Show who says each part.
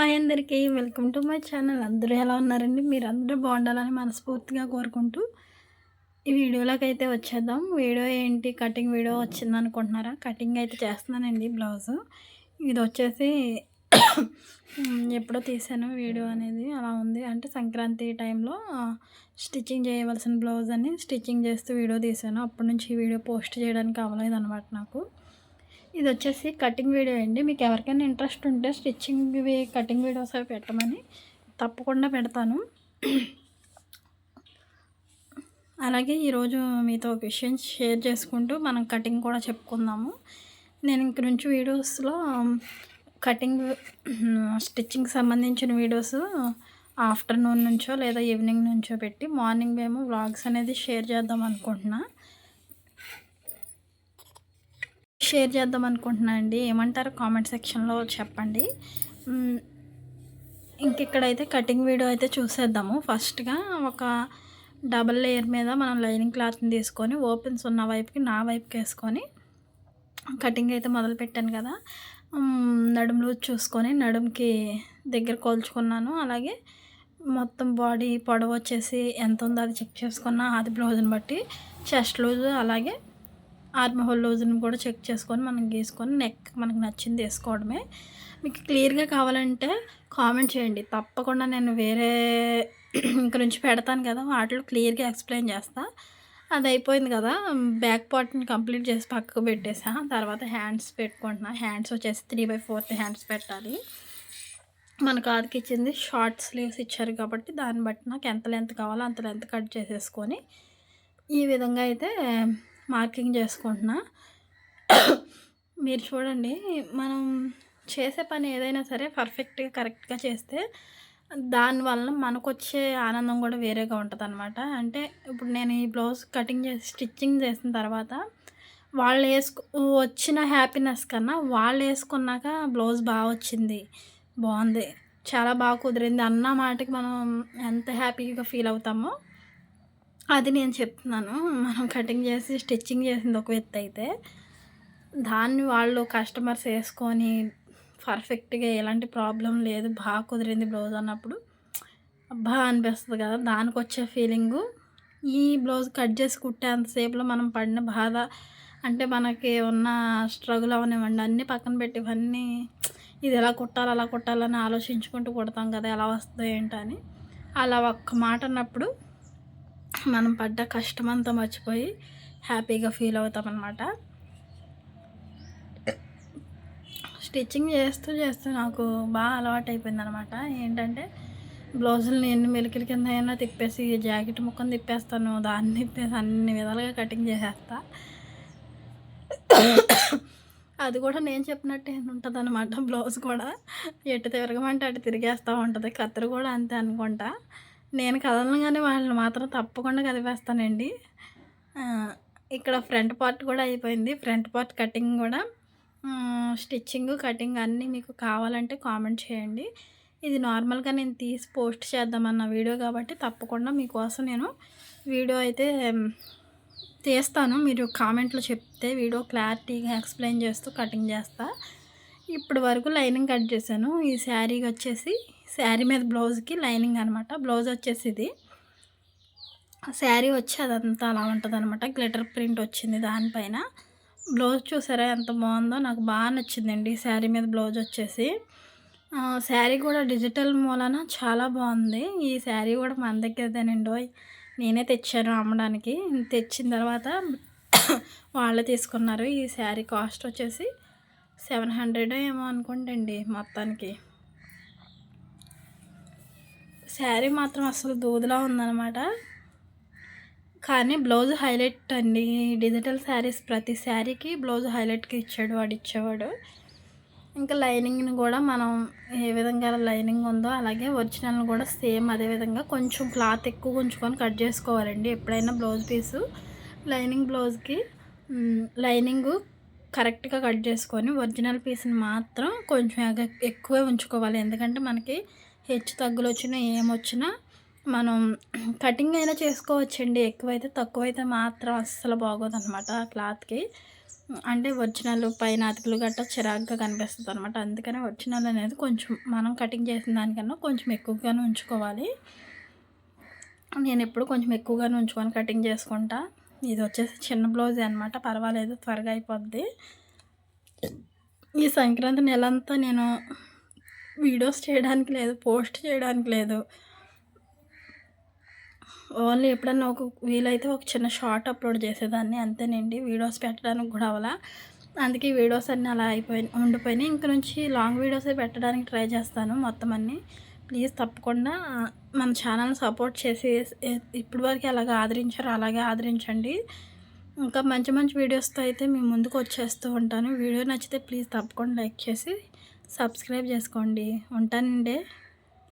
Speaker 1: Hi అందరికీ welcome to my channel. అందరూ ఎలా ఉన్నారండి? మీరు అందరూ బాగుండాలని మనస్ఫూర్తిగా కోరుకుంటూ ఈ వీడియోలోకి అయితే వచ్చేద్దాం. వీడియో ఏంటి? కటింగ్ వీడియో వచ్చింది అనుకుంటున్నారా కటింగ్ అయితే చేస్తున్నానండి బ్లౌజు. ఇది వచ్చేసి ఎప్పుడో తీసాను వీడియో అనేది. అలా ఉంది. అంటే సంక్రాంతి టైంలో స్టిచ్చింగ్ చేయవలసిన బ్లౌజ్ అని స్టిచ్చింగ్ చేస్తూ వీడియో తీసాను అప్పటి నుంచి ఈ వీడియో పోస్ట్ చేయడానికి అవ్వలేదు అనమాట నాకు. ఇది వచ్చేసి కటింగ్ వీడియో అండి. మీకు ఎవరికైనా ఇంట్రెస్ట్ ఉంటే స్టిచ్చింగ్ కటింగ్ వీడియోస్ అవి పెట్టమని తప్పకుండా పెడతాను. అలాగే ఈరోజు మీతో ఒక విషయం షేర్ చేసుకుంటూ మనం కటింగ్ కూడా చెప్పుకుందాము. నేను ఇంక నుంచి వీడియోస్లో కటింగ్ స్టిచ్చింగ్ సంబంధించిన వీడియోస్ ఆఫ్టర్నూన్ నుంచో లేదా ఈవినింగ్ నుంచో పెట్టి మార్నింగ్ మేము వ్లాగ్స్ అనేది షేర్ చేద్దాం అనుకుంటున్నా. షేర్ చేద్దాం అనుకుంటున్నా అండి. ఏమంటారు? కామెంట్ సెక్షన్లో చెప్పండి. ఇంకెక్కడైతే కటింగ్ వీడియో అయితే చూసేద్దాము. ఫస్ట్గా ఒక డబల్ లేయర్ మీద మనం లైనింగ్ క్లాత్ని తీసుకొని ఓపెన్స్ ఉన్న వైపుకి నా వైపుకి వేసుకొని కటింగ్ అయితే మొదలు పెట్టాను కదా. నడుములు చూసుకొని నడుముకి దగ్గర కోల్చుకున్నాను. అలాగే మొత్తం బాడీ పొడవు వచ్చేసి ఎంత ఉందో అది చెక్ చేసుకున్నా అది బ్లౌజ్ని బట్టి చెస్ట్ లూజ్ అలాగే ఆర్మ్ హోల్ లూజ్ని కూడా చెక్ చేసుకొని మనం గీసుకొని నెక్ మనకు నచ్చింది వేసుకోవడమే. మీకు క్లియర్గా కావాలంటే కామెంట్ చేయండి. తప్పకుండా నేను వేరే ఇంక నుంచి పెడతాను కదా వాటిలో క్లియర్గా ఎక్స్ప్లెయిన్ చేస్తాను అది అయిపోయింది కదా బ్యాక్ పార్ట్ని కంప్లీట్ చేసి పక్కకు పెట్టేసా. తర్వాత హ్యాండ్స్ పెట్టుకుంటున్నా. హ్యాండ్స్ వచ్చేసి త్రీ బై ఫోర్త్ హ్యాండ్స్ పెట్టాలి. మన కాదుకి ఇచ్చింది షార్ట్ స్లీవ్స్ ఇచ్చారు కాబట్టి దాన్ని బట్టి నాకు ఎంత లెంత్ కావాలో అంత లెంత్ కట్ చేసేసుకొని ఈ విధంగా అయితే మార్కింగ్ చేసుకుంటున్నా. మీరు చూడండి మనం చేసే పని ఏదైనా సరే పర్ఫెక్ట్గా కరెక్ట్గా చేస్తే దానివల్ల మనకు వచ్చే ఆనందం కూడా వేరేగా ఉంటుంది అనమాట అంటే ఇప్పుడు నేను ఈ బ్లౌజ్ కటింగ్ చేసి స్టిచ్చింగ్ చేసిన తర్వాత వాళ్ళు వేసుకు వచ్చిన హ్యాపీనెస్ కన్నా వాళ్ళు వేసుకున్నాక బ్లౌజ్ బాగా వచ్చింది. బాగుంది. చాలా బాగా కుదిరింది అన్న మాటకి మనం ఎంత హ్యాపీగా ఫీల్ అవుతామో అది నేను చెప్తున్నాను. మనం కటింగ్ చేసి స్టిచ్చింగ్ చేసింది ఒక వ్యక్తి అయితే దాన్ని వాళ్ళు కస్టమర్స్ వేసుకొని పర్ఫెక్ట్గా ఎలాంటి ప్రాబ్లం లేదు బాగా కుదిరింది బ్లౌజ్ అన్నప్పుడు అబ్బా అనిపిస్తుంది కదా. దానికి వచ్చే ఫీలింగు ఈ బ్లౌజ్ కట్ చేసి కుట్టేంతసేపులో మనం పడిన బాధ అంటే మనకి ఉన్న స్ట్రగుల్ అవనివ్వండి అన్నీ పక్కన పెట్టి ఇవన్నీ ఇది ఎలా కుట్టాలి అలా కుట్టాలని ఆలోచించుకుంటూ కుడతాం కదా ఎలా వస్తుందో ఏంటని అలా ఒక్క మాట అన్నప్పుడు మనం పడ్డ కష్టం అంతా మర్చిపోయి హ్యాపీగా ఫీల్ అవుతామన్నమాట. స్టిచ్చింగ్ చేస్తూ చేస్తూ నాకు బాగా అలవాటు అయిపోయింది అనమాట ఏంటంటే బ్లౌజులు ఎన్ని మెలికల కింద అయినా తిప్పేసి జాకెట్ ముక్కను తిప్పేస్తాను దాన్ని తిప్పేసి అన్ని విధాలుగా కటింగ్ చేసేస్తా. అది కూడా నేను చెప్పినట్టు ఉంటుంది అనమాట బ్లౌజ్ కూడా. ఎటు తిరగమంటే అటు తిరిగేస్తూ ఉంటుంది. కత్తెర కూడా అంతే అనుకుంటా. నేను కదలగానే వాళ్ళని మాత్రం తప్పకుండా కదిపేస్తానండి. ఇక్కడ ఫ్రంట్ పార్ట్ కూడా అయిపోయింది. ఫ్రంట్ పార్ట్ కటింగ్ కూడా స్టిచ్చింగ్ కటింగ్ అన్నీ మీకు కావాలంటే కామెంట్ చేయండి. ఇది నార్మల్గా నేను తీసి పోస్ట్ చేద్దామన్న వీడియో కాబట్టి తప్పకుండా మీకోసం నేను వీడియో అయితే తీస్తాను. మీరు కామెంట్లో చెప్తే వీడియో క్లారిటీగా ఎక్స్ప్లెయిన్ చేస్తూ కటింగ్ చేస్తా. ఇప్పటి వరకు లైనింగ్ కట్ చేశాను. ఈ శారీకి వచ్చేసి శారీ మీద బ్లౌజ్కి లైనింగ్ అనమాట బ్లౌజ్ వచ్చేసి ఇది శారీ వచ్చి అదంతా అలా ఉంటుంది అనమాట గ్లిటర్ ప్రింట్ వచ్చింది దానిపైన. బ్లౌజ్ చూసారా ఎంత బాగుందో? నాకు బాగా నచ్చిందండి శారీ మీద బ్లౌజ్ వచ్చేసి. శారీ కూడా డిజిటల్ మూలన చాలా బాగుంది. ఈ శారీ కూడా మన దగ్గరదేనండి నేనే తెచ్చాను అమ్మడానికి. తెచ్చిన తర్వాత వాళ్ళే తీసుకున్నారు. ఈ శారీ కాస్ట్ వచ్చేసి సెవెన్ హండ్రెడ్ ఏమో అనుకుంటండి మొత్తానికి. శారీ మాత్రం అసలు దూదిలా ఉందన్నమాట. కానీ బ్లౌజ్ హైలైట్ అండి. డిజిటల్ శారీస్ ప్రతి శారీకి బ్లౌజ్ హైలైట్కి ఇచ్చాడు వాడు ఇచ్చేవాడు. ఇంకా లైనింగ్ని కూడా మనం ఏ విధంగా లైనింగ్ ఉందో అలాగే ఒరిజినల్ని కూడా సేమ్ అదే విధంగా కొంచెం క్లాత్ ఎక్కువ ఉంచుకొని కట్ చేసుకోవాలండి ఎప్పుడైనా బ్లౌజ్ పీసు. లైనింగ్ బ్లౌజ్కి లైనింగ్ కరెక్ట్గా కట్ చేసుకొని ఒరిజినల్ పీస్ని మాత్రం కొంచెం ఎక్కువే ఉంచుకోవాలి. ఎందుకంటే మనకి హెచ్చు తగ్గులు వచ్చినా ఏమొచ్చినా మనం కటింగ్ అయినా చేసుకోవచ్చండి. ఎక్కువైతే తక్కువైతే మాత్రం అస్సలు బాగోదు అనమాట క్లాత్కి. అంటే ఒరిజినల్ పైన అతుకులు గట్ట చిరాగ్గా కనిపిస్తుంది అనమాట అందుకనే ఒరిజినల్ అనేది కొంచెం మనం కటింగ్ చేసిన దానికన్నా కొంచెం ఎక్కువగానే ఉంచుకోవాలి. నేను ఎప్పుడు కొంచెం ఎక్కువగానే ఉంచుకొని కటింగ్ చేసుకుంటా. ఇది వచ్చేసి చిన్న బ్లౌజే అనమాట. పర్వాలేదు త్వరగా అయిపోద్ది. ఈ సంక్రాంతి నెలంతా నేను వీడియోస్ చేయడానికి లేదు పోస్ట్ చేయడానికి లేదు. ఓన్లీ ఎప్పుడన్నా ఒక వీలైతే ఒక చిన్న షార్ట్ అప్లోడ్ చేసేదాన్ని అంతేనండి. వీడియోస్ పెట్టడానికి కూడా అవలా. అందుకే వీడియోస్ అన్నీ అలా అయిపోయి ఉండిపోయినాయి. ఇంక నుంచి లాంగ్ వీడియోసే పెట్టడానికి ట్రై చేస్తాను మొత్తం అన్నీ. ప్లీజ్ తప్పకుండా మన ఛానల్ సపోర్ట్ చేసి ఇప్పటి వరకు ఎలాగ ఆదరించారో అలాగే ఆదరించండి. ఇంకా మంచి మంచి వీడియోస్తో అయితే మేము ముందుకు వచ్చేస్తూ ఉంటాను. వీడియో నచ్చితే ప్లీజ్ తప్పకుండా లైక్ చేసి సబ్స్క్రైబ్ చేసుకోండి. ఉంటానండి.